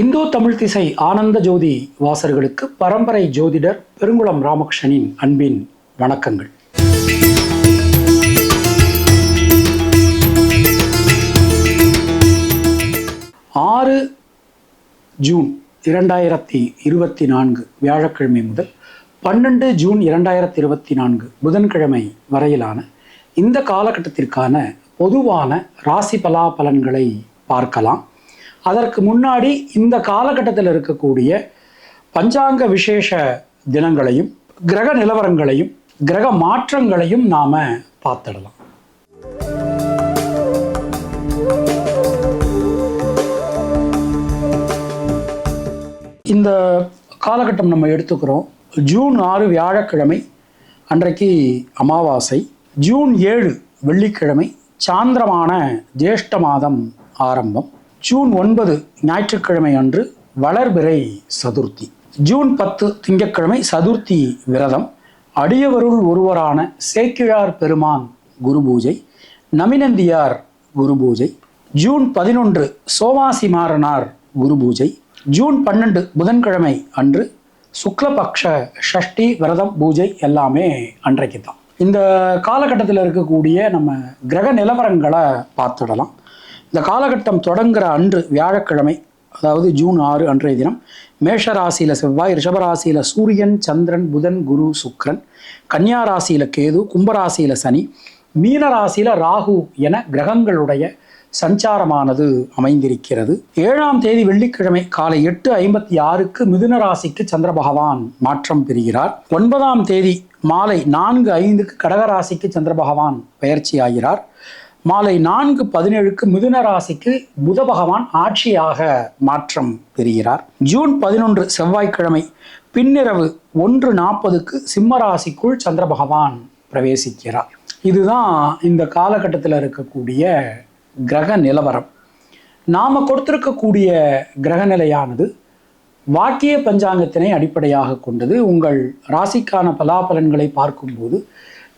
இந்தோ தமிழ் திசை ஆனந்த ஜோதி வாசர்களுக்கு பரம்பரை ஜோதிடர் பெருங்குளம் ராமகிருஷ்ணனின் அன்பின் வணக்கங்கள். ஆறு ஜூன் இரண்டாயிரத்தி இருபத்தி நான்கு வியாழக்கிழமை முதல் பன்னெண்டு ஜூன் இரண்டாயிரத்தி இருபத்தி நான்கு புதன்கிழமை வரையிலான இந்த காலகட்டத்திற்கான பொதுவான ராசி பலாபலன்களை பார்க்கலாம். அதற்கு முன்னாடி இந்த காலகட்டத்தில் இருக்கக்கூடிய பஞ்சாங்க விசேஷ தினங்களையும் கிரக நிலவரங்களையும் கிரக மாற்றங்களையும் நாம் பார்த்துடலாம். இந்த காலகட்டம் நம்ம எடுத்துக்கிறோம். ஜூன் ஆறு வியாழக்கிழமை அன்றைக்கு அமாவாசை. ஜூன் ஏழு வெள்ளிக்கிழமை சாந்திரமான ஜேஷ்ட மாதம் ஆரம்பம். ஜூன் ஒன்பது ஞாயிற்றுக்கிழமை அன்று வளர்பிறை சதுர்த்தி. ஜூன் பத்து திங்கட்கிழமை சதுர்த்தி விரதம். அடியவருள் ஒருவரான சேக்கிழார் பெருமான் குரு பூஜை நமினந்தியார் குரு பூஜை ஜூன் பதினொன்று சோமாசி மாறனார் குரு பூஜை ஜூன் பன்னெண்டு புதன்கிழமை அன்று சுக்லபக்ஷ ஷஷ்டி விரதம் பூஜை எல்லாமே அன்றைக்கு தான் இந்த காலகட்டத்தில் இருக்கக்கூடிய நம்ம கிரக நிலவரங்களை பார்த்துடலாம். இந்த காலகட்டம் தொடங்குகிற அன்று வியாழக்கிழமை அதாவது ஜூன் ஆறு அன்றைய தினம் மேஷ ராசியில் செவ்வாய் ரிஷபராசியில் சூரியன் சந்திரன் புதன் குரு சுக்ரன் கன்னியா ராசியில கேது கும்பராசியில் சனி மீன ராசியில் ராகு என கிரகங்களுடைய சஞ்சாரமானது அமைந்திருக்கிறது. ஏழாம் தேதி வெள்ளிக்கிழமை காலை எட்டு ஐம்பத்தி ஆறுக்கு மிதுன ராசிக்கு சந்திர பகவான் மாற்றம் பெறுகிறார். ஒன்பதாம் தேதி மாலை நான்கு ஐந்துக்கு கடகராசிக்கு சந்திர பகவான் பயிற்சி ஆகிறார். மாலை நான்கு பதினேழுக்கு மிதுன ராசிக்கு புத பகவான் ஆட்சியாக மாற்றம் பெறுகிறார். ஜூன் பதினொன்று செவ்வாய்க்கிழமை பின்னிரவு ஒன்று நாற்பதுக்கு சிம்ம ராசிக்குள் சந்திர பகவான் பிரவேசிக்கிறார். இதுதான் இந்த காலகட்டத்தில் இருக்கக்கூடிய கிரக நிலவரம். நாம் கொடுத்திருக்கக்கூடிய கிரக நிலையானது வாக்கிய பஞ்சாங்கத்தினை அடிப்படையாக கொண்டது. உங்கள் ராசிக்கான பலாபலன்களை பார்க்கும்போது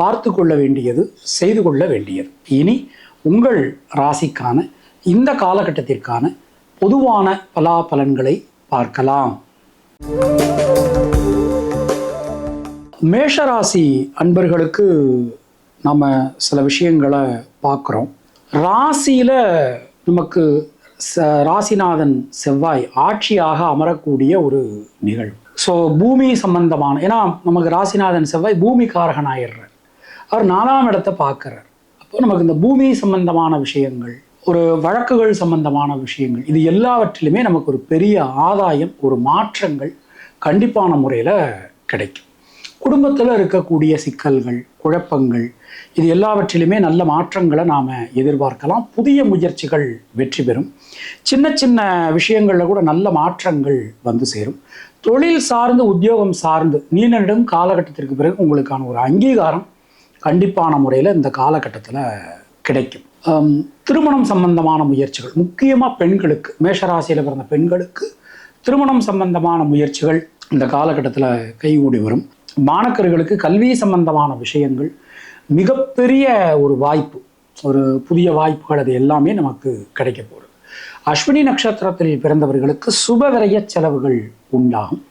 பார்த்து கொள்ள வேண்டியது செய்து கொள்ள வேண்டியது. இனி உங்கள் ராசிக்கான இந்த காலகட்டத்திற்கான பொதுவான பலாபலன்களை பார்க்கலாம். மேஷராசி அன்பர்களுக்கு நம்ம சில விஷயங்களை பார்க்குறோம். ராசியில் நமக்கு ச ராசிநாதன் செவ்வாய் ஆட்சியாக அமரக்கூடிய ஒரு நிகழ்வு. ஸோ பூமி சம்பந்தமான ஏன்னா நமக்கு ராசிநாதன் செவ்வாய் பூமி காரகனாயிடுறார் அவர் நாலாம் இடத்தை பார்க்குறார். அப்போ நமக்கு இந்த பூமி சம்பந்தமான விஷயங்கள் ஒரு வழக்குகள் சம்பந்தமான விஷயங்கள் இது எல்லாவற்றிலுமே நமக்கு ஒரு பெரிய ஆதாயம் ஒரு மாற்றங்கள் கண்டிப்பான முறையில் கிடைக்கும். குடும்பத்தில் இருக்கக்கூடிய சிக்கல்கள் குழப்பங்கள் இது எல்லாவற்றிலுமே நல்ல மாற்றங்களை நாம் எதிர்பார்க்கலாம். புதிய முயற்சிகள் வெற்றி பெறும். சின்ன சின்ன விஷயங்களில் கூட நல்ல மாற்றங்கள் வந்து சேரும். தொழில் சார்ந்து உத்தியோகம் சார்ந்து நீண்ட நெடும் காலகட்டத்திற்கு பிறகு உங்களுக்கான ஒரு அங்கீகாரம் கண்டிப்பான முறையில் இந்த காலகட்டத்தில் கிடைக்கும். திருமணம் சம்பந்தமான முயற்சிகள் முக்கியமாக பெண்களுக்கு மேஷராசியில் பிறந்த பெண்களுக்கு திருமணம் சம்பந்தமான முயற்சிகள் இந்த காலகட்டத்தில் கைகூடி வரும். மாணக்கர்களுக்கு கல்வி சம்பந்தமான விஷயங்கள் மிகப்பெரிய ஒரு வாய்ப்பு ஒரு புதிய வாய்ப்புகள் அது எல்லாமே நமக்கு கிடைக்க போகிறது அஸ்வினி நட்சத்திரத்தில் பிறந்தவர்களுக்கு சுப செலவுகள் உண்டாகும்.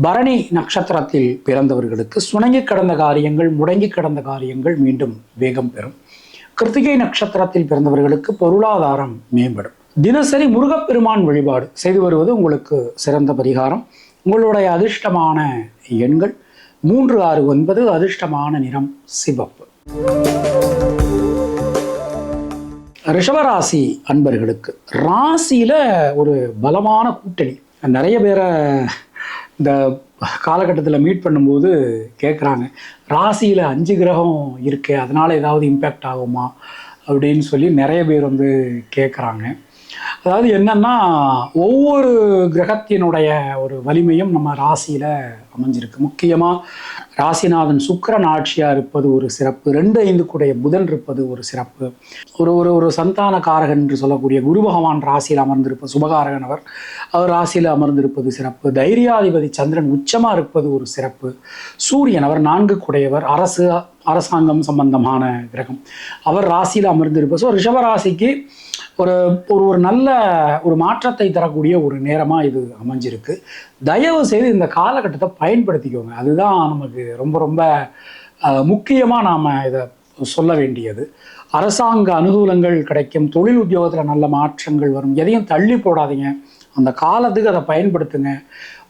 பரணி நட்சத்திரத்தில் பிறந்தவர்களுக்கு சுணங்கி கிடந்த காரியங்கள் முடங்கி கிடந்த காரியங்கள் மீண்டும் வேகம் பெறும். கிருத்திகை நட்சத்திரத்தில் பிறந்தவர்களுக்கு பொருளாதாரம் மேம்படும். தினசரி முருகப்பெருமான் வழிபாடு செய்து வருவது உங்களுக்கு சிறந்த பரிகாரம். உங்களுடைய அதிர்ஷ்டமான எண்கள் மூன்று ஆறு ஒன்பது அதிர்ஷ்டமான நிறம் சிவப்பு. ரிஷபராசி அன்பர்களுக்கு ராசியில ஒரு பலமான கூட்டணி. நிறைய பேரை இந்த காலகட்டத்தில் மீட் பண்ணும்போது கேட்குறாங்க ராசியில் அஞ்சு கிரகம் இருக்குது அதனால் ஏதாவது இம்பேக்ட் ஆகுமா? அப்படின்னு சொல்லி நிறைய பேர் வந்து கேட்குறாங்க அதாவது என்னென்னா ஒவ்வொரு கிரகத்தினுடைய ஒரு வலிமையும் நம்ம ராசியில் அமைஞ்சிருக்கு. முக்கியமாக ராசிநாதன் சுக்கரன் ஆட்சியாக இருப்பது ஒரு சிறப்பு. ரெண்டு ஐந்துக்குடைய புதன் இருப்பது ஒரு சிறப்பு. ஒரு ஒரு ஒரு சந்தான காரகன் என்று சொல்லக்கூடிய குரு பகவான் ராசியில் அமர்ந்திருப்பது சுபகாரகன் அவர் அவர் ராசியில் அமர்ந்திருப்பது சிறப்பு. தைரியாதிபதி சந்திரன் உச்சமா இருப்பது ஒரு சிறப்பு. சூரியன் அவர் நான்கு குடையவர் அரசு அரசாங்கம் சம்பந்தமான கிரகம். அவர் ராசியில் அமர்ந்திருப்ப ஸோ ரிஷபராசிக்கு ஒரு ஒரு ஒரு நல்ல ஒரு மாற்றத்தை தரக்கூடிய ஒரு நேரமாக இது அமைஞ்சிருக்கு. தயவு செய்து இந்த காலகட்டத்தை பயன்படுத்திக்கோங்க. அதுதான் நமக்கு ரொம்ப ரொம்ப முக்கியமாக நாம் இதை சொல்ல வேண்டியது. அரசாங்க அனுகூலங்கள் கிடைக்கும் தொழில் உத்தியோகத்தில் நல்ல மாற்றங்கள் வரும் எதையும் தள்ளி போடாதீங்க. அந்த காலத்துக்கு அதை பயன்படுத்துங்க.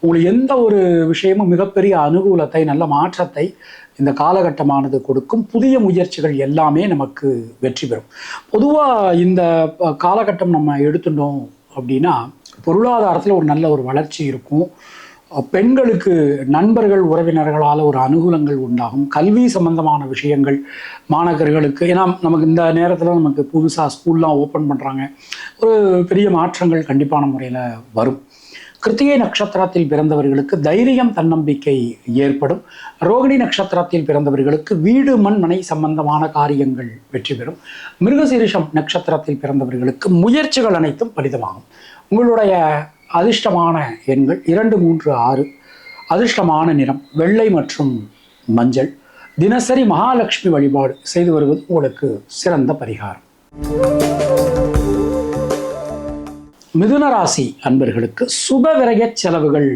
உங்களுக்கு எந்த ஒரு விஷயமும் மிகப்பெரிய அனுகூலத்தை நல்ல மாற்றத்தை இந்த காலகட்டமானது கொடுக்கும் புதிய முயற்சிகள் எல்லாமே நமக்கு வெற்றி பெறும். பொதுவாக இந்த காலகட்டம் நம்ம எடுத்துட்டோம் அப்படின்னா பொருளாதாரத்தில் ஒரு நல்ல ஒரு வளர்ச்சி இருக்கும். பெண்களுக்கு நண்பர்கள் உறவினர்களால் ஒரு அனுகூலங்கள் உண்டாகும். கல்வி சம்பந்தமான விஷயங்கள் மாணவர்களுக்கு ஏன்னா நமக்கு இந்த நேரத்தில் நமக்கு புதுசாக ஸ்கூல்லாம் ஓப்பன் பண்ணுறாங்க ஒரு பெரிய மாற்றங்கள் கண்டிப்பான முறையில் வரும். கிருத்திகை நட்சத்திரத்தில் பிறந்தவர்களுக்கு தைரியம் தன்னம்பிக்கை ஏற்படும். ரோகிணி நட்சத்திரத்தில் பிறந்தவர்களுக்கு வீடு மண் மனை சம்பந்தமான காரியங்கள் வெற்றி பெறும். மிருகசீரிஷம் நட்சத்திரத்தில் பிறந்தவர்களுக்கு முயற்சிகள் அனைத்தும் பலிதமாகும். உங்களுடைய அதிர்ஷ்டமான எண்கள் இரண்டு மூன்று ஆறு. அதிர்ஷ்டமான நிறம் வெள்ளை மற்றும் மஞ்சள். தினசரி மகாலட்சுமி வழிபாடு செய்து வருவது உங்களுக்கு சிறந்த பரிகாரம். மிதுன ராசி அன்பர்களுக்கு சுப விரய செலவுகள்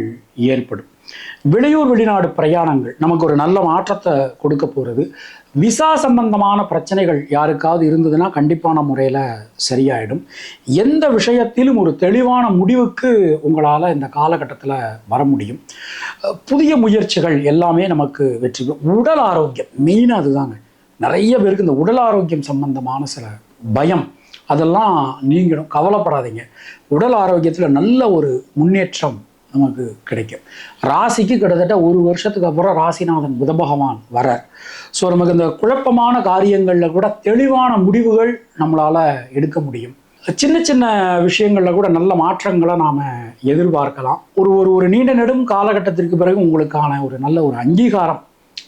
ஏற்படும். வெளியூர் வெளிநாடு பிரயாணங்கள் நமக்கு ஒரு நல்ல மாற்றத்தை கொடுக்க போகிறது விசா சம்பந்தமான பிரச்சனைகள் யாருக்காவது இருந்ததுன்னா கண்டிப்பான முறையில் சரியாயிடும். எந்த விஷயத்திலும் ஒரு தெளிவான முடிவுக்கு உங்களால் இந்த காலகட்டத்தில் வர முடியும். புதிய முயற்சிகள் எல்லாமே நமக்கு வெற்றி பெறும். உடல் ஆரோக்கியம் மெயினாக அதுதாங்க. நிறைய பேருக்கு இந்த உடல் ஆரோக்கியம் சம்பந்தமான சில பயம் அதெல்லாம் நீங்கிடும் கவலைப்படாதீங்க. உடல் ஆரோக்கியத்தில் நல்ல ஒரு முன்னேற்றம் நமக்கு கிடைக்கும். ராசிக்கு கிட்டத்தட்ட ஒரு வருஷத்துக்கு அப்புறம் ராசிநாதன் புத பகவான் வரார் ஸோ நமக்கு இந்த குழப்பமான காரியங்களில் கூட தெளிவான முடிவுகள் நம்மளால் எடுக்க முடியும். சின்ன சின்ன விஷயங்களில் கூட நல்ல மாற்றங்களை நாம் எதிர்பார்க்கலாம். ஒரு ஒரு ஒரு நீண்ட நெடும் காலகட்டத்திற்கு பிறகு உங்களுக்கான ஒரு நல்ல ஒரு அங்கீகாரம்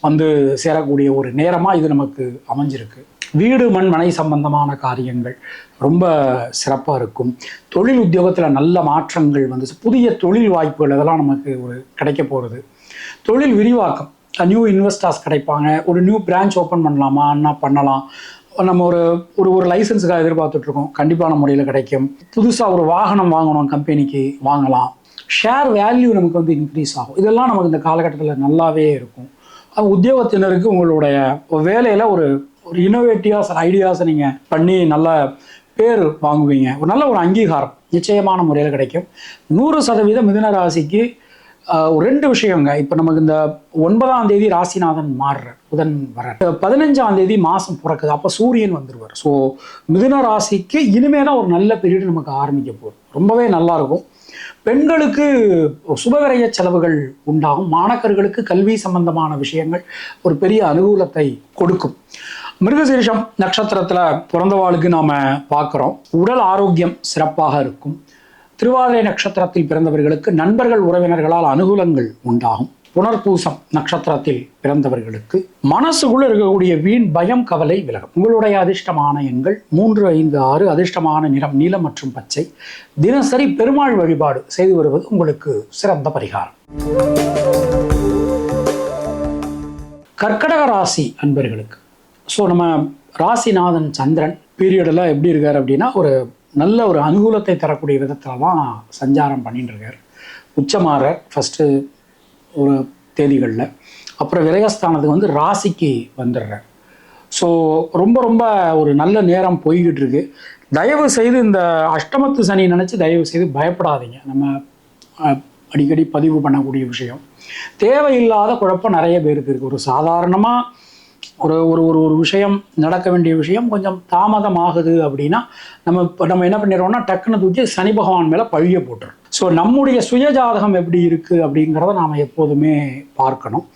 வந்து சேரக்கூடிய ஒரு நேரமாக இது நமக்கு அமைஞ்சிருக்கு. வீடு மண் மனை சம்பந்தமான காரியங்கள் ரொம்ப சிறப்பாக இருக்கும். தொழில் உத்தியோகத்தில் நல்ல மாற்றங்கள் வந்து புதிய தொழில் வாய்ப்புகள் இதெல்லாம் நமக்கு ஒரு கிடைக்க போகிறது தொழில் விரிவாக்கம். நியூ இன்வெஸ்டர்ஸ் கிடைப்பாங்க. ஒரு நியூ பிரான்ச் ஓப்பன் பண்ணலாமா? என்ன பண்ணலாம்? நம்ம ஒரு ஒரு ஒரு லைசன்ஸுக்காக எதிர்பார்த்துட்ருக்கோம் கண்டிப்பான முறையில் கிடைக்கும். புதுசாக ஒரு வாகனம் வாங்கணும் கம்பெனிக்கு வாங்கலாம். ஷேர் வேல்யூ நமக்கு வந்து இன்க்ரீஸ் ஆகும். இதெல்லாம் நமக்கு இந்த காலகட்டத்தில் நல்லாவே இருக்கும். அது உத்தியோகத்தினருக்கு உங்களுடைய வேலையில் ஒரு ஒரு இனோவேட்டிவாஸ் ஐடியாஸை நீங்கள் பண்ணி நல்ல பேர் வாங்குவீங்க. ஒரு நல்ல ஒரு அங்கீகாரம் நிச்சயமான முறையில் கிடைக்கும். நூறு சதவீதம் மிதுன ராசிக்கு ஒரு ரெண்டு விஷயங்க. இப்போ நமக்கு இந்த ஒன்பதாம் தேதி ராசிநாதன் மாறுறார் புதன் வர பதினஞ்சாம் தேதி மாதம் பிறக்குது. அப்போ சூரியன் வந்துருவார். ஸோ மிதுன ராசிக்கு இனிமே தான் ஒரு நல்ல பீரியட் நமக்கு ஆரம்பிக்க போகுது. ரொம்பவே நல்லாயிருக்கும் பெண்களுக்கு சுபவிரய செலவுகள் உண்டாகும். மாணக்கர்களுக்கு கல்வி சம்பந்தமான விஷயங்கள் ஒரு பெரிய அனுகூலத்தை கொடுக்கும். மிருகசீரிஷம் நட்சத்திரத்தில் பிறந்தவாளுக்கு நாம் பார்க்குறோம். உடல் ஆரோக்கியம் சிறப்பாக இருக்கும். திருவாதிரை நட்சத்திரத்தில் பிறந்தவர்களுக்கு நண்பர்கள் உறவினர்களால் அனுகூலங்கள் உண்டாகும். புனர்பூசம் நட்சத்திரத்தில் பிறந்தவர்களுக்கு மனசுக்குள்ள இருக்கக்கூடிய வீண் பயம் கவலை விலகும். உங்களுடைய அதிர்ஷ்டமான எண்கள் மூன்று ஐந்து ஆறு அதிர்ஷ்டமான நிறம் நீலம் மற்றும் பச்சை. தினசரி பெருமாள் வழிபாடு செய்து வருவது உங்களுக்கு சிறந்த பரிகாரம். கர்க்கடக ராசி அன்பர்களுக்கு ஸோ நம்ம ராசிநாதன் சந்திரன் பீரியடில் எப்படி இருக்கார் அப்படின்னா ஒரு நல்ல ஒரு அனுகூலத்தை தரக்கூடிய விதத்தில் தான் சஞ்சாரம் பண்ணிட்டு இருக்கார் ஃபஸ்ட்டு ஒரு தேதிகளில். அப்புறம் விரயஸ்தானத்துக்கு வந்து ராசிக்கு வந்துடுறார். ஸோ ரொம்ப ரொம்ப ஒரு நல்ல நேரம் போய்கிட்டு இருக்கு தயவு செய்து இந்த அஷ்டமத்து சனி நினச்சி தயவு செய்து பயப்படாதீங்க. நம்ம அடிக்கடி பதிவு பண்ணக்கூடிய விஷயம். தேவையில்லாத குழப்பம் நிறைய பேருக்கு இருக்குது ஒரு சாதாரணமாக ஒரு ஒரு ஒரு ஒரு விஷயம் நடக்க வேண்டிய விஷயம் கொஞ்சம் தாமதமாகுது அப்படின்னா நம்ம இப்போ நம்ம என்ன பண்ணிடுறோம்னா டக்குன்னு தூக்கி சனி பகவான் மேலே பழிய போட்டுரும் ஸோ நம்முடைய சுயஜாதகம் எப்படி இருக்குது அப்படிங்கிறத நாம் எப்போதுமே பார்க்கணும்.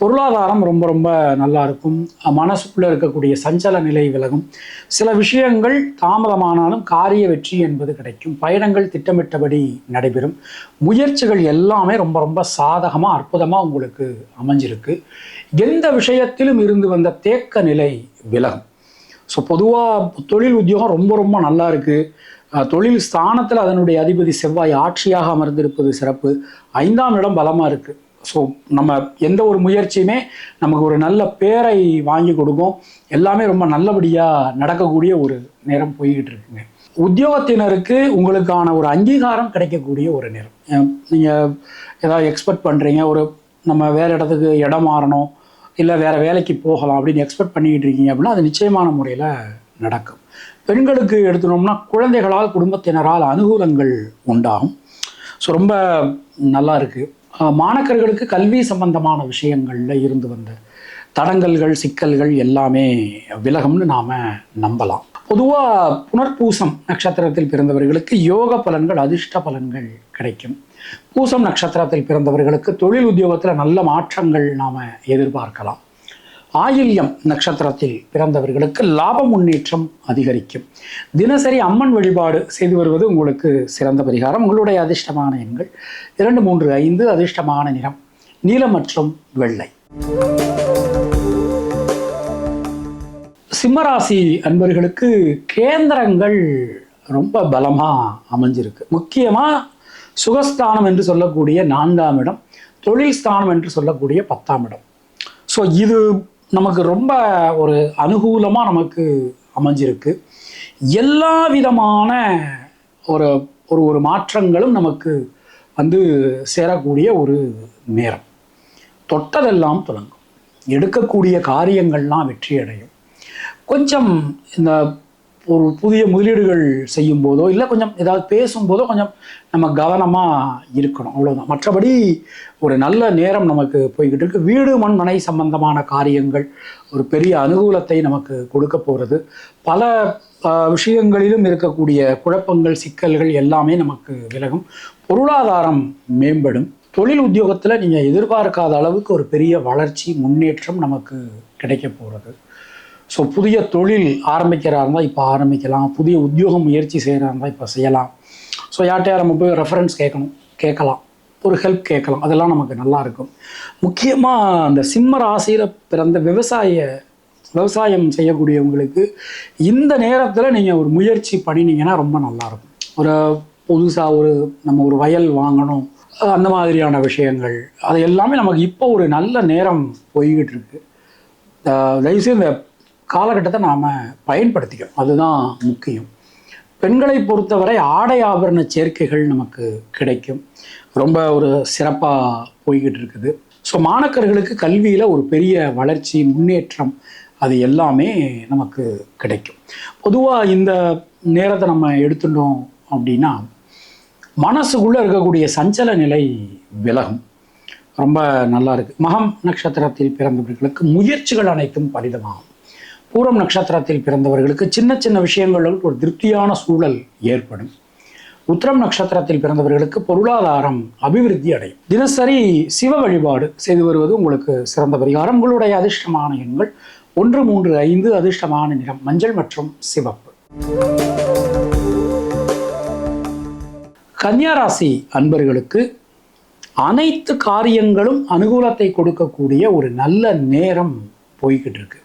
பொருளாதாரம் ரொம்ப ரொம்ப நல்லா இருக்கும். மனசுக்குள்ளே இருக்கக்கூடிய சஞ்சல நிலை விலகும். சில விஷயங்கள் தாமதமானாலும் காரிய வெற்றி என்பது கிடைக்கும். பயணங்கள் திட்டமிட்டபடி நடைபெறும். முயற்சிகள் எல்லாமே ரொம்ப ரொம்ப சாதகமாக அற்புதமாக உங்களுக்கு அமைஞ்சிருக்கு. எந்த விஷயத்திலும் இருந்து வந்த தேக்க நிலை விலகும். ஸோ பொதுவாக தொழில் உத்தியோகம் ரொம்ப ரொம்ப நல்லா இருக்குது தொழில் ஸ்தானத்தில் அதனுடைய அதிபதி செவ்வாய் ஆட்சியாக அமர்ந்திருப்பது சிறப்பு. ஐந்தாம் இடம் பலமாக இருக்குது ஸோ நம்ம எந்த ஒரு முயற்சியுமே நமக்கு ஒரு நல்ல பேரை வாங்கி கொடுக்கும். எல்லாமே ரொம்ப நல்லபடியாக நடக்கக்கூடிய ஒரு நேரம் போய்கிட்டு இருக்குங்க. உத்தியோகத்தினருக்கு உங்களுக்கான ஒரு அங்கீகாரம் கிடைக்கக்கூடிய ஒரு நேரம். நீங்கள் ஏதாவது எக்ஸ்பெக்ட் பண்ணுறீங்க ஒரு நம்ம வேறு இடத்துக்கு இடம் மாறணும். இல்லை வேறு வேலைக்கு போகலாம் அப்படின்னு எக்ஸ்பெக்ட் பண்ணிக்கிட்டு இருக்கீங்க அப்படின்னா அது நிச்சயமான முறையில் நடக்கும். பெண்களுக்கு எடுத்துனோம்னா குழந்தைகளால் குடும்பத்தினரால் அனுகூலங்கள் உண்டாகும். ஸோ ரொம்ப நல்லா இருக்குது மாணக்கர்களுக்கு கல்வி சம்பந்தமான விஷயங்களில் இருந்து வந்த தடங்கல்கள் சிக்கல்கள் எல்லாமே விலகும்னு நாம் நம்பலாம். பொதுவாக புனர்பூசம் நட்சத்திரத்தில் பிறந்தவர்களுக்கு யோக பலன்கள் அதிர்ஷ்ட பலன்கள் கிடைக்கும். பூசம் நட்சத்திரத்தில் பிறந்தவர்களுக்கு தொழில் உத்தியோகத்தில் நல்ல மாற்றங்கள் நாம் எதிர்பார்க்கலாம். ஆயில்யம் நட்சத்திரத்தில் பிறந்தவர்களுக்கு லாப முன்னேற்றம் அதிகரிக்கும். தினசரி அம்மன் வழிபாடு செய்து வருவது உங்களுக்கு சிறந்த பரிகாரம். உங்களுடைய அதிர்ஷ்டமான எண்கள் இரண்டு மூன்று ஐந்து அதிர்ஷ்டமான நிறம் நீலம் மற்றும் வெள்ளை. சிம்மராசி அன்பர்களுக்கு கேந்திரங்கள் ரொம்ப பலமாக அமைஞ்சிருக்கு. முக்கியமாக சுகஸ்தானம் என்று சொல்லக்கூடிய நான்காம் இடம் தொழில் ஸ்தானம் என்று சொல்லக்கூடிய பத்தாம் இடம். ஸோ இது நமக்கு ரொம்ப ஒரு அனுகூலமாக நமக்கு அமைஞ்சிருக்கு. எல்லா விதமான ஒரு ஒரு ஒரு மாற்றங்களும் நமக்கு வந்து சேரக்கூடிய ஒரு நேரம். தொட்டதெல்லாம் தொடங்கும். எடுக்கக்கூடிய காரியங்கள்லாம் வெற்றி அடையும் கொஞ்சம் இந்த ஒரு புதிய முதலீடுகள் செய்யும் போதோ இல்லை கொஞ்சம் ஏதாவது பேசும்போதோ கொஞ்சம் நம்ம கவனமாக இருக்கணும். அவ்வளோதான் மற்றபடி ஒரு நல்ல நேரம் நமக்கு போய்கிட்டு இருக்கு. வீடு மண் மனை சம்பந்தமான காரியங்கள் ஒரு பெரிய அனுகூலத்தை நமக்கு கொடுக்க போகிறது பல விஷயங்களிலும் இருக்கக்கூடிய குழப்பங்கள் சிக்கல்கள் எல்லாமே நமக்கு விலகும். பொருளாதாரம் மேம்படும். தொழில் உத்தியோகத்தில் நீங்கள் எதிர்பார்க்காத அளவுக்கு ஒரு பெரிய வளர்ச்சி முன்னேற்றம் நமக்கு கிடைக்க போகிறது ஸோ புதிய தொழில் ஆரம்பிக்கிறா இருந்தால் இப்போ ஆரம்பிக்கலாம். புதிய உத்தியோகம் முயற்சி செய்கிறா இருந்தால் இப்போ செய்யலாம். ஸோ யார்கிட்டயா நம்ம போய் ரெஃபரன்ஸ் கேட்கணும். கேட்கலாம். ஒரு ஹெல்ப் கேட்கலாம். அதெல்லாம் நமக்கு நல்லா இருக்கும். முக்கியமாக அந்த சிம்ம ராசியில் பிறந்த விவசாய விவசாயம் செய்யக்கூடியவங்களுக்கு இந்த நேரத்தில் நீங்கள் ஒரு முயற்சி பண்ணினீங்கன்னா ரொம்ப நல்லாயிருக்கும் ஒரு புதுசாக ஒரு நம்ம ஒரு வயல் வாங்கணும். அந்த மாதிரியான விஷயங்கள். அது எல்லாமே நமக்கு இப்போ ஒரு நல்ல நேரம் போய்கிட்டு இருக்கு. தயவுசெய்து இந்த காலகட்டத்தை நாம் பயன்படுத்திக்கணும். அதுதான் முக்கியம். பெண்களை பொறுத்தவரை ஆடை ஆபரண சேர்க்கைகள் நமக்கு கிடைக்கும். ரொம்ப ஒரு சிறப்பாக போய்கிட்டு இருக்குது. ஸோ மாணக்கர்களுக்கு கல்வியில் ஒரு பெரிய வளர்ச்சி முன்னேற்றம் அது எல்லாமே நமக்கு கிடைக்கும். பொதுவாக இந்த நேரத்தை நம்ம எடுத்துட்டோம் அப்படின்னா மனசுக்குள்ளே இருக்கக்கூடிய சஞ்சல நிலை விலகும். ரொம்ப நல்லா இருக்குது மகம் நட்சத்திரத்தில் பிறந்தவர்களுக்கு முயற்சிகள் அனைத்தும் பரிதமாகும் பூரம் நட்சத்திரத்தில் பிறந்தவர்களுக்கு சின்ன சின்ன விஷயங்களில் ஒரு திருப்தியான சூழல் ஏற்படும். உத்திரம் நட்சத்திரத்தில் பிறந்தவர்களுக்கு பொருளாதாரம் அபிவிருத்தி அடையும். தினசரி சிவ வழிபாடு செய்து வருவது உங்களுக்கு சிறந்த பரிகாரம். உங்களுடைய அதிர்ஷ்டமான எண்கள் ஒன்று மூன்று ஐந்து அதிர்ஷ்டமான நிறம் மஞ்சள் மற்றும் சிவப்பு. கன்னியாராசி அன்பர்களுக்கு அனைத்து காரியங்களும் அனுகூலத்தை கொடுக்கக்கூடிய ஒரு நல்ல நேரம் போய்கிட்டு இருக்கு.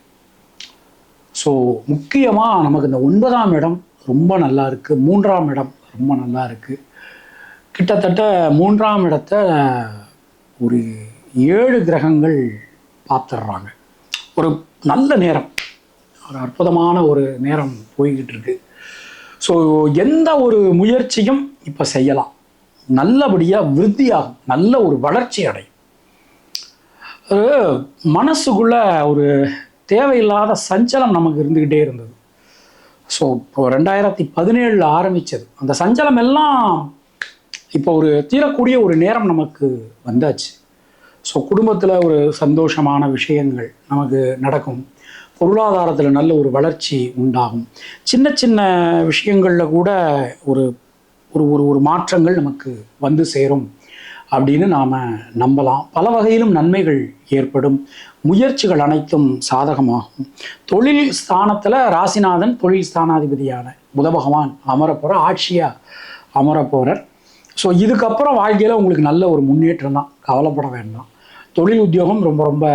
ஸோ முக்கியமாக நமக்கு இந்த ஒன்பதாம் இடம் ரொம்ப நல்லா இருக்குது மூன்றாம் இடம் ரொம்ப நல்லா இருக்குது கிட்டத்தட்ட மூன்றாம் இடத்த ஒரு ஏழு கிரகங்கள் பார்த்துடுறாங்க. ஒரு நல்ல நேரம். ஒரு அற்புதமான ஒரு நேரம் போய்கிட்டு இருக்கு. ஸோ எந்த ஒரு முயற்சியும் இப்போ செய்யலாம். நல்லபடியாக விருத்தியாகும். நல்ல ஒரு வளர்ச்சி அடையும். மனசுக்குள்ள ஒரு தேவையில்லாத சஞ்சலம் நமக்கு இருந்துக்கிட்டே இருந்தது. ஸோ இப்போ ரெண்டாயிரத்தி பதினேழில் ஆரம்பித்தது அந்த சஞ்சலம் எல்லாம் இப்போ ஒரு தீரக்கூடிய ஒரு நேரம் நமக்கு வந்தாச்சு. ஸோ குடும்பத்தில் ஒரு சந்தோஷமான விஷயங்கள் நமக்கு நடக்கும். பொருளாதாரத்தில் நல்ல ஒரு வளர்ச்சி உண்டாகும். சின்ன சின்ன விஷயங்களில் கூட ஒரு ஒரு ஒரு ஒரு மாற்றங்கள் நமக்கு வந்து சேரும் அப்படின்னு நாம் நம்பலாம். பல வகையிலும் நன்மைகள் ஏற்படும். முயற்சிகள் அனைத்தும் சாதகமாகும். தொழில் ஸ்தானத்தில் ராசிநாதன் தொழில் ஸ்தானாதிபதியான புத பகவான் அமரப்போகிற ஆட்சியாக அமரப்போகிறார் ஸோ இதுக்கப்புறம் வாழ்க்கையில் உங்களுக்கு நல்ல ஒரு முன்னேற்றம் தான். கவலைப்பட வேண்டாம். தொழில் உத்தியோகம் ரொம்ப ரொம்ப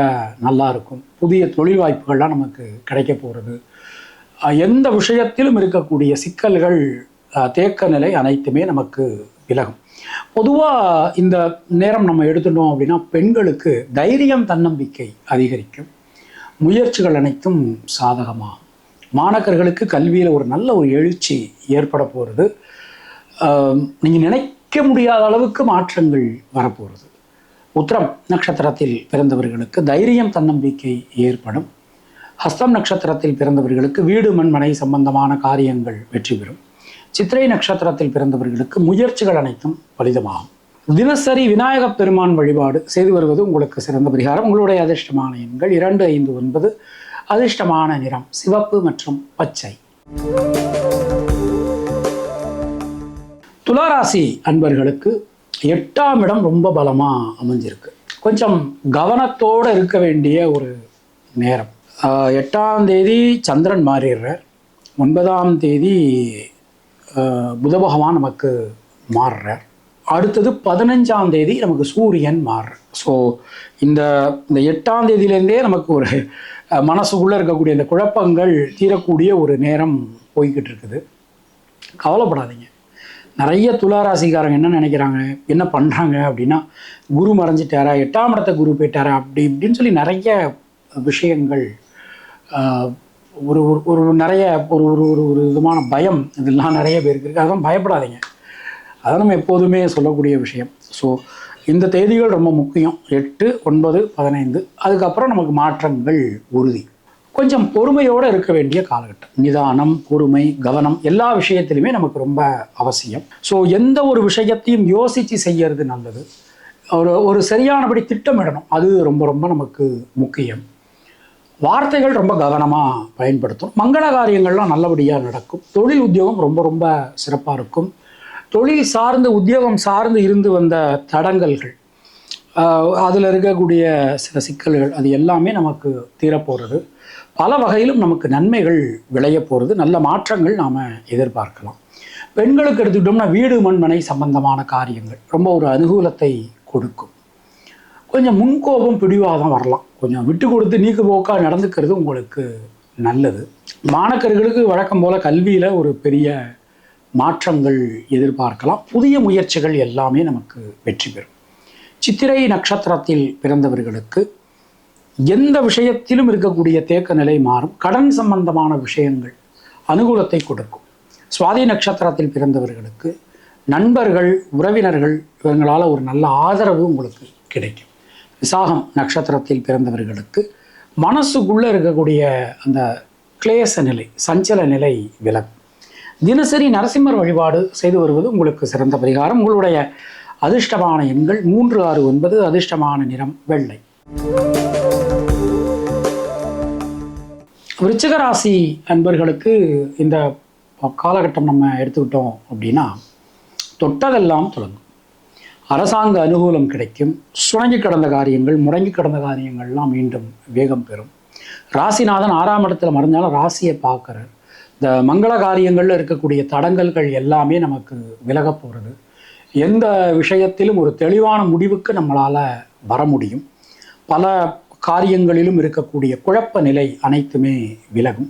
நல்லா இருக்கும். புதிய தொழில் வாய்ப்புகள்லாம் நமக்கு கிடைக்க போகிறது எந்த விஷயத்திலும் இருக்கக்கூடிய சிக்கல்கள் தேக்க நிலை அனைத்துமே நமக்கு விலகும். பொதுவாக இந்த நேரம் நம்ம எடுத்துட்டோம் அப்படின்னா பெண்களுக்கு தைரியம் தன்னம்பிக்கை அதிகரிக்கும். முயற்சிகள் அனைத்தும் சாதகமாகும் மாணக்கர்களுக்கு கல்வியில் ஒரு நல்ல ஒரு எழுச்சி ஏற்பட போகிறது நீங்கள் நினைக்க முடியாத அளவுக்கு மாற்றங்கள் வரப்போகிறது உத்திரம் நட்சத்திரத்தில் பிறந்தவர்களுக்கு தைரியம் தன்னம்பிக்கை ஏற்படும். ஹஸ்தம் நட்சத்திரத்தில் பிறந்தவர்களுக்கு வீடு மண்மனை சம்பந்தமான காரியங்கள் வெற்றி பெறும். சித்திரை நட்சத்திரத்தில் பிறந்தவர்களுக்கு முயற்சிகள் அனைத்தும் பலிதமாகும். தினசரி விநாயகப் பெருமான் வழிபாடு செய்து வருவது உங்களுக்கு சிறந்த பரிகாரம். உங்களுடைய அதிர்ஷ்டமான எண்கள் இரண்டு ஐந்து ஒன்பது. அதிர்ஷ்டமான நிறம் சிவப்பு மற்றும் பச்சை. துளாராசி அன்பர்களுக்கு எட்டாம் இடம் ரொம்ப பலமாக அமைஞ்சிருக்கு. கொஞ்சம் கவனத்தோடு இருக்க வேண்டிய ஒரு நேரம். ஆஹ் எட்டாம் தேதி சந்திரன் மாறிடுறார். ஒன்பதாம் தேதி புத பகவான் நமக்கு மாறுறார். அடுத்தது பதினஞ்சாம் தேதி நமக்கு சூரியன் மாறு ஸோ இந்த இந்த எட்டாம் தேதியிலேருந்தே நமக்கு ஒரு மனசுக்குள்ளே இருக்கக்கூடிய இந்த குழப்பங்கள் தீரக்கூடிய ஒரு நேரம் போய்கிட்டு இருக்குது. கவலைப்படாதீங்க. நிறைய துளாராசிக்காரங்க என்ன நினைக்கிறாங்க? என்ன பண்ணுறாங்க அப்படின்னா குரு மறைஞ்சிட்டாரா? எட்டாம் இடத்த குரு போயிட்டாரா? அப்படி இப்படின்னு சொல்லி நிறைய விஷயங்கள் ஒரு ஒரு ஒரு நிறைய ஒரு ஒரு ஒரு ஒரு விதமான பயம் இதெல்லாம் நிறைய பேருக்கு இருக்குது அதெல்லாம் பயப்படாதீங்க. அதான் நம்ம எப்போதுமே சொல்லக்கூடிய விஷயம். ஸோ இந்த தேதிகள் ரொம்ப முக்கியம். எட்டு ஒன்பது பதினைந்து. அதுக்கப்புறம் நமக்கு மாற்றங்கள் உறுதி. கொஞ்சம் பொறுமையோடு இருக்க வேண்டிய காலகட்டம். நிதானம் பொறுமை கவனம் எல்லா விஷயத்திலுமே நமக்கு ரொம்ப அவசியம். ஸோ எந்த ஒரு விஷயத்தையும் யோசித்து செய்யறது நல்லது. ஒரு ஒரு சரியானபடி திட்டமிடணும். அது ரொம்ப ரொம்ப நமக்கு முக்கியம். வார்த்தைகள் ரொம்ப கவனமாக பயன்படுத்தும் மங்கள காரியங்கள்லாம் நல்லபடியாக நடக்கும். தொழில் உத்தியோகம் ரொம்ப ரொம்ப சிறப்பாக இருக்கும். தொழில் சார்ந்து உத்தியோகம் சார்ந்து இருந்து வந்த தடங்கல்கள் அதில் இருக்கக்கூடிய சில சிக்கல்கள் அது எல்லாமே நமக்கு தீரப்போகிறது பல வகையிலும் நமக்கு நன்மைகள் விளைய போகிறது நல்ல மாற்றங்கள் நாம் எதிர்பார்க்கலாம். பெண்களுக்கு எடுத்துக்கிட்டோம்னா வீடு மண்மனை சம்பந்தமான காரியங்கள் ரொம்ப ஒரு அனுகூலத்தை கொடுக்கும். கொஞ்சம் முன்கோபம் பிடிவாதம் வரலாம். கொஞ்சம் விட்டு கொடுத்து நீக்கு போக்காக நடந்துக்கிறது உங்களுக்கு நல்லது. மாணக்கர்களுக்கு வழக்கம் போல் கல்வியில் ஒரு பெரிய மாற்றங்கள் எதிர்பார்க்கலாம். புதிய முயற்சிகள் எல்லாமே நமக்கு வெற்றி பெறும். சித்திரை நட்சத்திரத்தில் பிறந்தவர்களுக்கு எந்த விஷயத்திலும் இருக்கக்கூடிய தேக்க நிலை மாறும். கடன் சம்பந்தமான விஷயங்கள் அனுகூலத்தை கொடுக்கும். சுவாதி நட்சத்திரத்தில் பிறந்தவர்களுக்கு நண்பர்கள் உறவினர்கள் இவங்களால் ஒரு நல்ல ஆதரவு உங்களுக்கு கிடைக்கும். விசாகம் நட்சத்திரத்தில் பிறந்தவர்களுக்கு மனசுக்குள்ளே இருக்கக்கூடிய அந்த கிளேச நிலை சஞ்சல நிலை விலகும். தினசரி நரசிம்மர் வழிபாடு செய்து வருவது உங்களுக்கு சிறந்த பரிகாரம். உங்களுடைய அதிர்ஷ்டமான எண்கள் மூன்று ஆறு ஒன்பது அதிர்ஷ்டமான நிறம் வெள்ளை. விருச்சிகராசி அன்பர்களுக்கு இந்த காலகட்டம் நம்ம எடுத்துக்கிட்டோம் அப்படின்னா தொட்டதெல்லாம் தொடங்கும். அரசாங்க அனுகூலம் கிடைக்கும். சுணங்கி கிடந்த காரியங்கள் முடங்கி கிடந்த காரியங்கள்லாம் மீண்டும் வேகம் பெறும். ராசிநாதன் ஆறாம் இடத்துல மறைஞ்சாலும் ராசியை பார்க்குறார். இந்த மங்கள காரியங்களில் இருக்கக்கூடிய தடங்கல்கள் எல்லாமே நமக்கு விலக போகிறது எந்த விஷயத்திலும் ஒரு தெளிவான முடிவுக்கு நம்மளால் வர முடியும். பல காரியங்களிலும் இருக்கக்கூடிய குழப்ப நிலை அனைத்துமே விலகும்.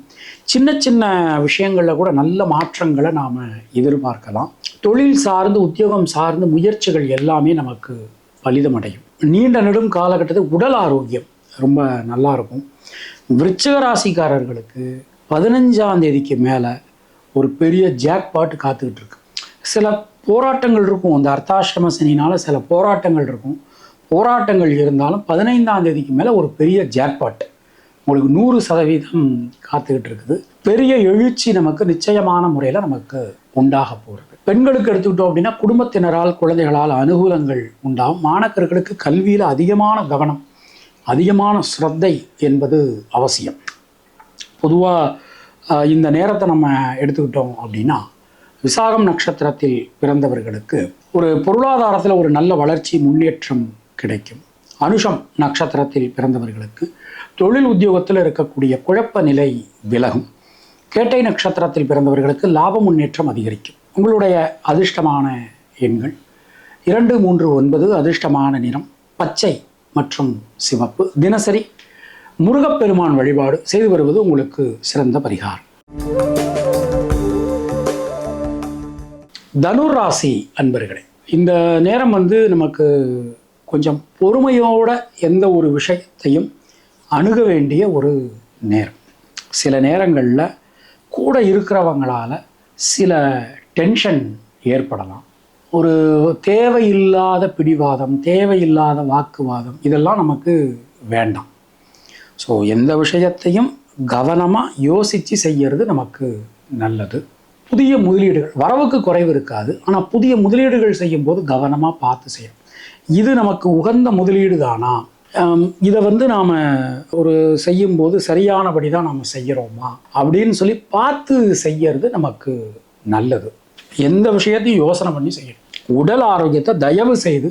சின்ன சின்ன விஷயங்களில் கூட நல்ல மாற்றங்களை நாம் எதிர்பார்க்கலாம். தொழில் சார்ந்து உத்தியோகம் சார்ந்து முயற்சிகள் எல்லாமே நமக்கு பலிதமடையும். நீண்ட நெடும் காலகட்டத்தில் உடல் ஆரோக்கியம் ரொம்ப நல்லா இருக்கும். விருச்சிக ராசிக்காரர்களுக்கு பதினஞ்சாம் தேதிக்கு மேலே ஒரு பெரிய ஜாக்பாட் காத்துக்கிட்டு இருக்கு. சில போராட்டங்கள் இருக்கும். அந்த அர்த்தாஷ்டம சனினால் சில போராட்டங்கள் இருக்கும். போராட்டங்கள் இருந்தாலும் பதினைந்தாம் தேதிக்கு மேலே ஒரு பெரிய ஜாக்பாட் உங்களுக்கு நூறு சதவீதம் காத்துக்கிட்டு இருக்குது பெரிய எழுச்சி நமக்கு நிச்சயமான முறையில் நமக்கு உண்டாக போகிறது பெண்களுக்கு எடுத்துக்கிட்டோம் அப்படின்னா குடும்பத்தினரால் குழந்தைகளால் அனுகூலங்கள் உண்டாகும். மாணக்கர்களுக்கு கல்வியில் அதிகமான கவனம் அதிகமான ஸ்ரத்தை என்பது அவசியம். பொதுவாக இந்த நேரத்தை நம்ம எடுத்துக்கிட்டோம் அப்படின்னா விசாகம் நட்சத்திரத்தில் பிறந்தவர்களுக்கு ஒரு பொருளாதாரத்தில் ஒரு நல்ல வளர்ச்சி முன்னேற்றம் கிடைக்கும். அனுஷம் நட்சத்திரத்தில் பிறந்தவர்களுக்கு தொழில் உத்தியோகத்தில் இருக்கக்கூடிய குழப்ப நிலை விலகும். கேட்டை நட்சத்திரத்தில் பிறந்தவர்களுக்கு லாப முன்னேற்றம் அதிகரிக்கும். உங்களுடைய அதிர்ஷ்டமான எண்கள் இரண்டு மூன்று ஒன்பது அதிர்ஷ்டமான நிறம் பச்சை மற்றும் சிவப்பு. தினசரி முருகப்பெருமான் வழிபாடு செய்து வருவது உங்களுக்கு சிறந்த பரிகாரம். தனுர் ராசி அன்பர்களே இந்த நேரம் வந்து நமக்கு கொஞ்சம் பொறுமையோட எந்த ஒரு விஷயத்தையும் அணுக வேண்டிய ஒரு நேரம். சில நேரங்களில் கூட இருக்கிறவங்களால் சில டென்ஷன் ஏற்படலாம். ஒரு தேவையில்லாத பிடிவாதம் தேவையில்லாத வாக்குவாதம் இதெல்லாம் நமக்கு வேண்டாம். ஸோ எந்த விஷயத்தையும் கவனமாக யோசித்து செய்யறது நமக்கு நல்லது. புதிய முதலீடுகள் வரவுக்கு குறைவு இருக்காது. ஆனால் புதிய முதலீடுகள் செய்யும்போது கவனமாக பார்த்து செய்யணும். இது நமக்கு உகந்த முதலீடு தானா இதை வந்து நாம் ஒரு செய்யும்போது சரியானபடி தான் நாம் செய்கிறோமா? அப்படின்னு சொல்லி பார்த்து செய்யறது நமக்கு நல்லது. எந்த விஷயத்தையும் யோசனை பண்ணி செய்யணும். உடல் ஆரோக்கியத்தை தயவு செய்து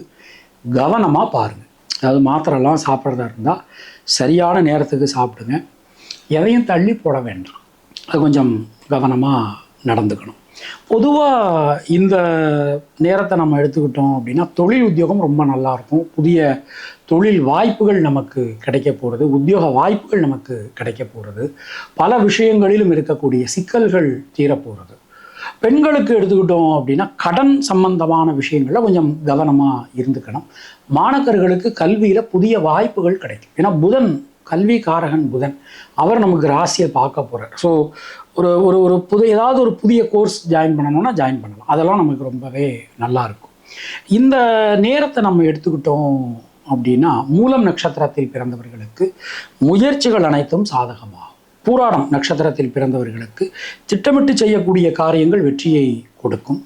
கவனமாக பாருங்கள் அதாவது மாத்திரைலாம் சாப்பிட்றதா இருந்தால் சரியான நேரத்துக்கு சாப்பிடுங்க. எதையும் தள்ளி போட வேண்டாம். அது கொஞ்சம் கவனமாக நடந்துக்கணும். பொதுவாக இந்த நேரத்தை நம்ம எடுத்துக்கிட்டோம் அப்படின்னா தொழில் உத்தியோகம் ரொம்ப நல்லா இருக்கும். புதிய தொழில் வாய்ப்புகள் நமக்கு கிடைக்க போகிறது உத்தியோக வாய்ப்புகள் நமக்கு கிடைக்க போகிறது பல விஷயங்களிலும் இருக்கக்கூடிய சிக்கல்கள் தீரப்போகிறது பெண்களுக்கு எடுத்துக்கிட்டோம் அப்படின்னா கடன் சம்பந்தமான விஷயங்களில் கொஞ்சம் கவனமாக இருந்துக்கணும். மாணக்கர்களுக்கு கல்வியில் புதிய வாய்ப்புகள் கிடைக்கும். ஏன்னா புதன் கல்வி காரகன் புதன். அவர் நமக்கு ராசியை பார்க்க போகிறார் ஸோ ஒரு ஒரு ஒரு புது ஏதாவது ஒரு புதிய கோர்ஸ் ஜாயின் பண்ணணும்னா ஜாயின் பண்ணலாம். அதெல்லாம் நமக்கு ரொம்பவே நல்லா இருக்கும். இந்த நேரத்தை நம்ம எடுத்துக்கிட்டோம் அப்படின்னா மூலம் நட்சத்திரத்தில் பிறந்தவர்களுக்கு முயற்சிகள் அனைத்தும் சாதகமாகும். பூராடம் நட்சத்திரத்தில் பிறந்தவர்களுக்கு திட்டமிட்டு செய்யக்கூடிய காரியங்கள் வெற்றியை கொடுக்கும்.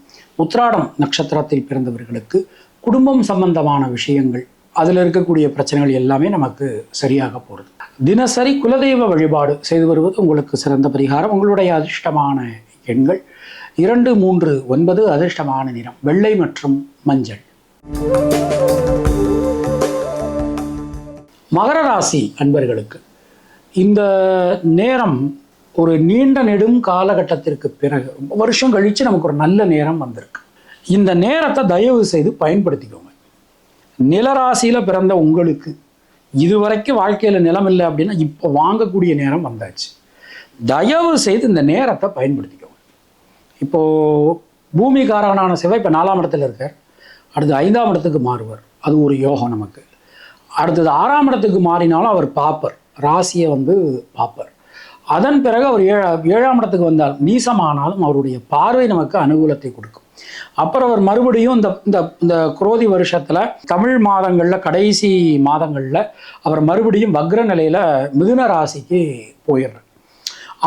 உத்ராடம் நட்சத்திரத்தில் பிறந்தவர்களுக்கு குடும்பம் சம்பந்தமான விஷயங்கள் அதில் இருக்கக்கூடிய பிரச்சனைகள் எல்லாமே நமக்கு சரியாக போகிறது. தினசரி குலதெய்வ வழிபாடு செய்து வருவது உங்களுக்கு சிறந்த பரிகாரம். உங்களுடைய அதிர்ஷ்டமான எண்கள் இரண்டு மூன்று ஒன்பது அதிர்ஷ்டமான நிறம் வெள்ளை மற்றும் மஞ்சள். மகர ராசி அன்பர்களுக்கு இந்த நேரம் ஒரு நீண்ட நெடும் காலகட்டத்திற்கு பிறகு வருஷம் கழித்து நமக்கு ஒரு நல்ல நேரம் வந்திருக்கு. இந்த நேரத்தை தயவு செய்து பயன்படுத்திக்கோங்க. நிலராசியில் பிறந்த உங்களுக்கு இதுவரைக்கும் வாழ்க்கையில் நிலம் இல்லை அப்படின்னா இப்போ வாங்கக்கூடிய நேரம் வந்தாச்சு. தயவு செய்து இந்த நேரத்தை பயன்படுத்திக்கோங்க. இப்போது பூமிகாரகனான சிவன் இப்போ நாலாம் இடத்துல இருக்கார். அடுத்து ஐந்தாம் இடத்துக்கு மாறுவார். அது ஒரு யோகம் நமக்கு. அடுத்தது ஆறாம் இடத்துக்கு மாறினாலும் அவர் பாப்பர். ராசியை வந்து பாப்பர். அதன் பிறகு அவர் ஏழா ஏழாம் இடத்துக்கு வந்தால் நீசமானாலும் அவருடைய பார்வை நமக்கு அனுகூலத்தை கொடுக்கும். அப்புறம் அவர் மறுபடியும் இந்த இந்த இந்த குரோதி வருஷத்தில் தமிழ் மாதங்களில் கடைசி மாதங்களில் அவர் மறுபடியும் வக்ர நிலையில் மிதுன ராசிக்கு போயிடுறார்.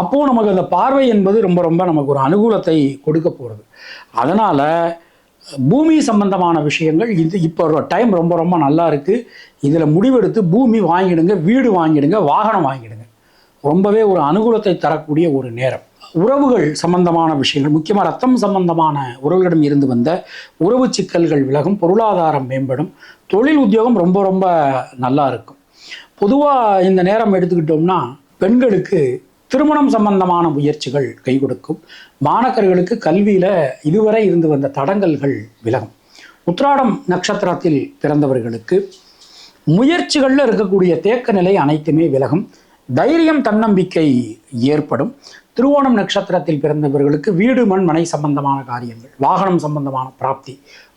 அப்போது நமக்கு அந்த பார்வை என்பது ரொம்ப ரொம்ப நமக்கு ஒரு அனுகூலத்தை கொடுக்க போகிறது அதனால் பூமி சம்பந்தமான விஷயங்கள் இது இப்போ டைம் ரொம்ப ரொம்ப நல்லா இருக்குது இதில் முடிவெடுத்து பூமி வாங்கிடுங்க வீடு வாங்கிடுங்க வாகனம் வாங்கிடுங்க. ரொம்பவே ஒரு அனுகூலத்தை தரக்கூடிய ஒரு நேரம். உறவுகள் சம்பந்தமான விஷயங்கள் முக்கியமாக ரத்தம் சம்பந்தமான உறவுகளிடம் இருந்து வந்த உறவு சிக்கல்கள் விலகும் பொருளாதாரம் மேம்படும் தொழில் உத்தியோகம் ரொம்ப ரொம்ப நல்லா இருக்கும். பொதுவாக இந்த நேரம் எடுத்துக்கிட்டோம்னா பெண்களுக்கு திருமணம் சம்பந்தமான முயற்சிகள் கை கொடுக்கும். மாணக்கர்களுக்கு கல்வியில் இதுவரை இருந்து வந்த தடங்கல்கள் விலகும். உத்ராடம் நட்சத்திரத்தில் பிறந்தவர்களுக்கு முயற்சிகளில் இருக்கக்கூடிய தேக்க நிலை அனைத்துமே விலகும். தைரியம் தன்னம்பிக்கை ஏற்படும். திருவோணம் நட்சத்திரத்தில் பிறந்தவர்களுக்கு வீடு மண் மனை சம்பந்தமான காரியங்கள் வாகனம் சம்பந்தமான பிராப்தி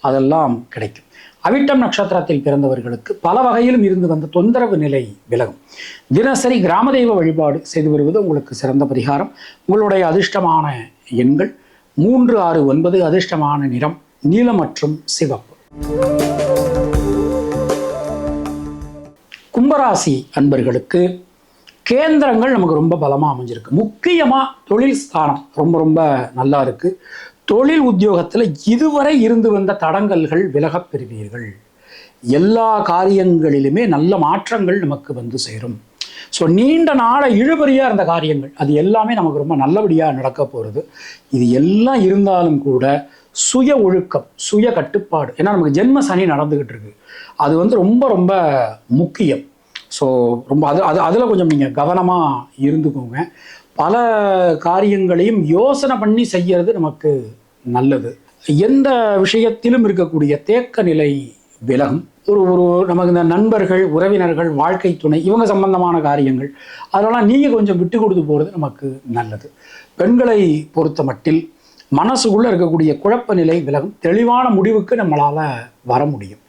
அதெல்லாம் கிடைக்கும். அவிட்டம் நட்சத்திரத்தில் பிறந்தவர்களுக்கு பல வகையிலும் இருந்து வந்த தொந்தரவு நிலை விலகும். தினசரி கிராம தெய்வ வழிபாடு செய்து வருவது உங்களுக்கு சிறந்த பரிகாரம். உங்களுடைய அதிர்ஷ்டமான எண்கள் மூன்று ஆறு ஒன்பது அதிர்ஷ்டமான நிறம் நீலம் மற்றும் சிவப்பு. கும்பராசி அன்பர்களுக்கு கேந்திரங்கள் நமக்கு ரொம்ப பலமாக அமைஞ்சிருக்கு. முக்கியமாக தொழில் ஸ்தானம் ரொம்ப ரொம்ப நல்லா இருக்குது தொழில் உத்தியோகத்தில் இதுவரை இருந்து வந்த தடங்கல்கள் விலகப் பெறுவீர்கள். எல்லா காரியங்களிலுமே நல்ல மாற்றங்கள் நமக்கு வந்து சேரும். ஸோ நீண்ட நாளை இழுபறியாக இருந்த காரியங்கள் அது எல்லாமே நமக்கு ரொம்ப நல்லபடியாக நடக்க போகிறது இது எல்லாம் இருந்தாலும் கூட சுய ஒழுக்கம் சுய கட்டுப்பாடு. ஏன்னா நமக்கு ஜென்ம சனி நடந்துக்கிட்டு இருக்கு. அது வந்து ரொம்ப ரொம்ப முக்கியம். ஸோ ரொம்ப அது அது அதில் கொஞ்சம் நீங்கள் கவனமாக இருந்துக்கோங்க. பல காரியங்களையும் யோசனை பண்ணி செய்யறது நமக்கு நல்லது. எந்த விஷயத்திலும் இருக்கக்கூடிய தேக்க நிலை விலகும். ஒரு ஒரு நமக்கு இந்த நண்பர்கள் உறவினர்கள் வாழ்க்கை துணை இவங்க சம்பந்தமான காரியங்கள் அதெல்லாம் நீங்கள் கொஞ்சம் விட்டு கொடுத்து போகிறது நமக்கு நல்லது. பெண்களை பொறுத்த மட்டில் மனசுக்குள்ளே இருக்கக்கூடிய குழப்ப நிலை விலகும். தெளிவான முடிவுக்கு நம்மளால் வர முடியும்.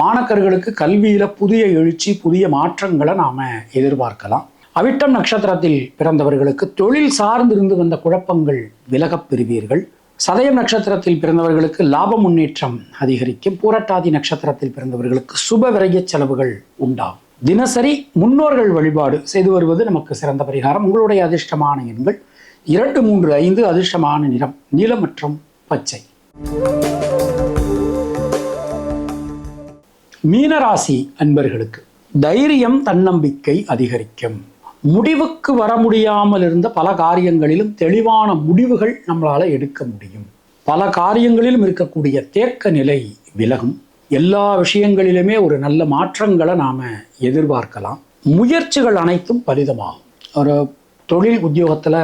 மாணக்கர்களுக்கு கல்வியில் புதிய எழுச்சி புதிய மாற்றங்களை நாம் எதிர்பார்க்கலாம். அவிட்டம் நட்சத்திரத்தில் பிறந்தவர்களுக்கு தொழில் சார்ந்து இருந்து வந்த குழப்பங்கள் விலகப் பெறுவீர்கள். சதயம் நட்சத்திரத்தில் பிறந்தவர்களுக்கு லாப முன்னேற்றம் அதிகரிக்கும். பூரட்டாதி நட்சத்திரத்தில் பிறந்தவர்களுக்கு சுப விரைய செலவுகள் உண்டாகும். தினசரி முன்னோர்கள் வழிபாடு செய்து வருவது நமக்கு சிறந்த பரிகாரம். உங்களுடைய அதிர்ஷ்டமான எண்கள் இரண்டு மூன்று ஐந்து அதிர்ஷ்டமான நிறம் நீலம் மற்றும் பச்சை. மீனராசி அன்பர்களுக்கு தைரியம் தன்னம்பிக்கை அதிகரிக்கும். முடிவுக்கு வர முடியாமல் இருந்த பல காரியங்களிலும் தெளிவான முடிவுகள் நம்மளால் எடுக்க முடியும். பல காரியங்களிலும் இருக்கக்கூடிய தேக்க நிலை விலகும். எல்லா விஷயங்களிலுமே ஒரு நல்ல மாற்றங்களை நாம் எதிர்பார்க்கலாம். முயற்சிகள் அனைத்தும் பலிதமாகும். ஒரு தொழில் உத்தியோகத்தில்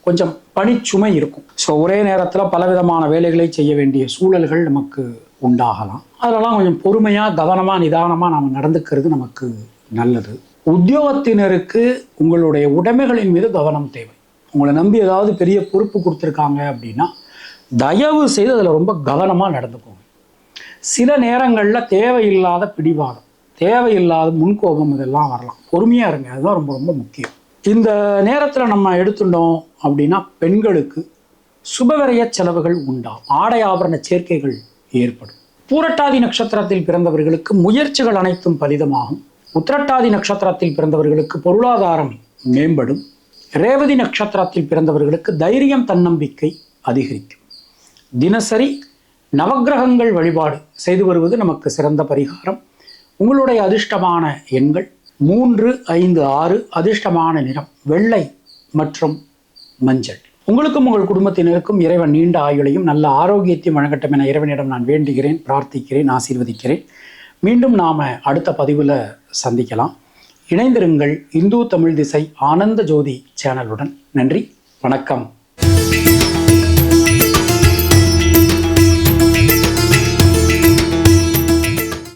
கொஞ்சம் பணிச்சுமை இருக்கும். ஸோ ஒரே நேரத்தில் பலவிதமான வேலைகளை செய்ய வேண்டிய சூழல்கள் நமக்கு உண்டாகலாம். அதெல்லாம் கொஞ்சம் பொறுமையாக கவனமாக நிதானமாக நாம் நடந்துக்கிறது நமக்கு நல்லது. உத்தியோகத்தினருக்கு உங்களுடைய உடைமைகளின் மீது கவனம் தேவை. உங்களை நம்பி ஏதாவது பெரிய பொறுப்பு கொடுத்துருக்காங்க அப்படின்னா தயவு செய்து அதில் ரொம்ப கவனமாக நடந்துக்கோங்க. சில நேரங்களில் தேவையில்லாத பிடிவாதம் தேவையில்லாத முன்கோபம் இதெல்லாம் வரலாம். பொறுமையாக இருங்க அதுதான் ரொம்ப ரொம்ப முக்கியம். இந்த நேரத்தில் நம்ம எடுத்துட்டோம் அப்படின்னா பெண்களுக்கு சுபவிரைய செலவுகள் உண்டாகும். ஆடை ஆபரண சேர்க்கைகள் ஏற்படும். பூரட்டாதி நட்சத்திரத்தில் பிறந்தவர்களுக்கு முயற்சிகள் அனைத்தும் பலிதமாகும். உத்திரட்டாதி நட்சத்திரத்தில் பிறந்தவர்களுக்கு பொருளாதாரம் மேம்படும். ரேவதி நட்சத்திரத்தில் பிறந்தவர்களுக்கு தைரியம் தன்னம்பிக்கை அதிகரிக்கும். தினசரி நவக்கிரகங்கள் வழிபாடு செய்து வருவது நமக்கு சிறந்த பரிகாரம். உங்களுடைய அதிர்ஷ்டமான எண்கள் மூன்று ஐந்து ஆறு அதிர்ஷ்டமான நிறம் வெள்ளை மற்றும் மஞ்சள். உங்களுக்கும் உங்கள் குடும்பத்தினருக்கும் இறைவன் நீண்ட ஆயுளையும் நல்ல ஆரோக்கியத்தையும் வழங்கட்டும் என இறைவனிடம் நான் வேண்டுகிறேன் பிரார்த்திக்கிறேன் ஆசீர்வதிக்கிறேன். மீண்டும் நாம் அடுத்த பதிவில் சந்திக்கலாம். இணைந்திருங்கள் இந்து தமிழ் திசை ஆனந்த ஜோதி சேனலுடன். நன்றி வணக்கம்.